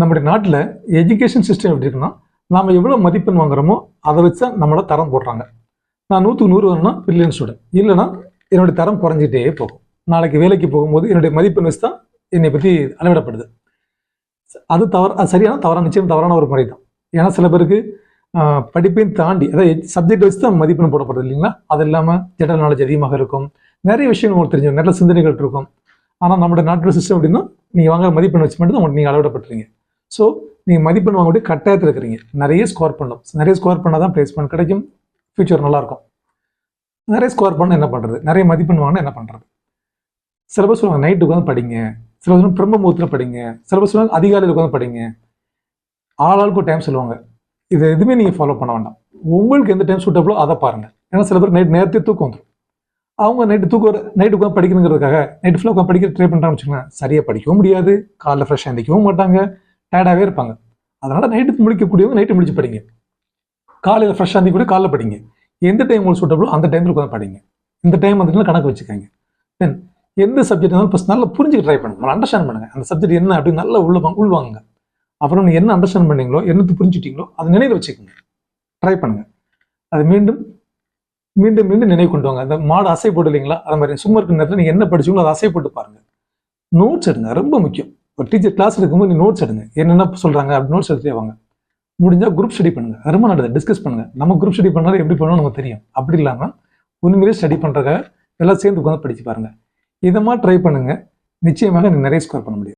நம்முடைய நாட்டில் education system எப்படி இருக்குன்னா நாம் எவ்வளோ மதிப்பெண் வாங்குறோமோ அதை வச்சு தான் நம்மளை தரம் போடுறாங்க. நான் நூற்றுக்கு நூறு வரணும்னா பிரில்லியன் ஸ்டூடெண்ட் இல்லைன்னா என்னுடைய தரம் குறைஞ்சிட்டே போகும். நாளைக்கு வேலைக்கு போகும்போது என்னுடைய மதிப்பெண் வச்சு தான் என்னை பற்றி அளவிடப்படுது. அது தவறு அது சரியான தவறான நிச்சயம் தவறான ஒரு முறை தான். ஏன்னா சில பேருக்கு படிப்பையும் தாண்டி அதாவது சப்ஜெக்ட் வச்சு தான் மதிப்பெண் போடப்படுது இல்லைங்களா? அது இல்லாமல் ஜெனரல் நாலேஜ் அதிகமாக இருக்கும். நிறைய விஷயங்கள் உங்களுக்கு தெரிஞ்சிடும். நிறைய சிந்தனைகள் இருக்கும். ஆனால் நம்மளோட நாட்டோட சிஸ்டம் எப்படின்னா நீங்கள் வாங்குற மதிப்பெண் வச்சு மட்டும் தான் உங்களுக்கு நீங்கள் அளவிடப்பட்டுறீங்க ஸோ நீங்கள் மதிப்பெண் வாங்கக்கூடிய கட்டாயத்தில் இருக்கிறீங்க. நிறைய ஸ்கோர் பண்ணணும் நிறைய ஸ்கோர் பண்ணால் தான் பிளேஸ்மெண்ட் கிடைக்கும். ஃபியூச்சர் நல்லாயிருக்கும். நிறைய ஸ்கோர் பண்ண என்ன பண்ணுறது நிறைய மதிப்பெண் வாங்கினா என்ன பண்ணுறது சிலபஸ் சொல்லுவாங்க நைட்டு உட்காந்து படிங்க. சில பேர் சொல்லுவாங்க பிரம்ம முகூர்த்தில் படிங்க. சிலபஸ் சொல்லுவாங்க அதிகாலையில் உட்காந்து படிங்க. ஆளாளுக்கு டைம் சொல்லுவாங்க. இது எதுவுமே நீங்கள் ஃபாலோ பண்ண வேண்டாம். உங்களுக்கு எந்த டைம் சூட்டபிளோ அதை பாருங்கள் ஏன்னா சில பேர் நைட் நேரத்தை தூக்கம் வந்துடும் அவங்க நைட்டு தூக்கம் நைட்டு உட்காந்து படிக்கணுங்கிறதுக்காக நைட்டு ஃபுல்லாக உட்காந்து படிக்க ட்ரை பண்ணுறாங்கன்னு வச்சுக்கோங்க சரியாக படிக்கவும் முடியாது. காலைல ஃப்ரெஷ்ஷாக எந்திக்கவும் மாட்டாங்க. டயர்டாகவே இருப்பாங்க. அதனால் நைட்டு முடிக்கக்கூடியவங்க நைட்டு முடிச்சு படிங்க. காலையில் ஃப்ரெஷ்ஷாக இருந்தி கூட காலைல படிங்க. எந்த டைம் உங்களுக்கு சூட்டபிளோ அந்த டைமில் உட்காந்து படிங்க. இந்த டைம் வந்துட்டு கணக்கு வச்சுக்கோங்க. தென் எந்த சப்ஜெக்ட் இருந்தாலும் ஃபஸ்ட் நல்லா புரிஞ்சுக்க ட்ரை பண்ணுங்க. அண்டர்ஸ்டாண்ட் பண்ணுங்க. அந்த சப்ஜெக்ட் என்ன அப்படின்னு நல்லா உள்ள உள்வாங்க அப்புறம் நீங்கள் என்ன அண்டர்ஸ்டாண்ட் பண்ணீங்களோ என்னத்து புரிஞ்சுட்டீங்களோ அதை நினைவு வச்சுக்கோங்க. ட்ரை பண்ணுங்கள் அது மீண்டும் மீண்டும் மீண்டும் நினைவு கொண்டு வாங்க. அந்த மாடு அசை போட்டு இல்லைங்களா? அது மாதிரி சும்மா இருக்கிற நேரத்தில் நீங்கள் என்ன படிச்சீங்களோ அதை அசை போட்டு பாருங்க. நோட்ஸ் எடுங்க. ரொம்ப முக்கியம். ஒரு டீச்சர் கிளாஸ் எடுக்கும்போது நீ நோட்ஸ் எடுங்க. என்னென்ன சொல்கிறாங்க அப்படி நோட்ஸ் எடுத்துட்டே வாங்க. முடிஞ்சால் குரூப் ஸ்டடி பண்ணுங்க. அது ரொம்ப நல்லது டிஸ்கஸ் பண்ணுங்க. நம்ம குரூப் ஸ்டடி பண்ணாலும் எப்படி பண்ணணும் நமக்கு தெரியும். அப்படி இல்லாமல் உண்மையிலே ஸ்டடி பண்ணுறக்காக எல்லாம் சேர்ந்து உட்காந்து படிச்சு பாருங்கள் இதை மாதிரி ட்ரை பண்ணுங்க. நிச்சயமாக நீங்கள் நிறைய ஸ்கோர் பண்ண முடியும்.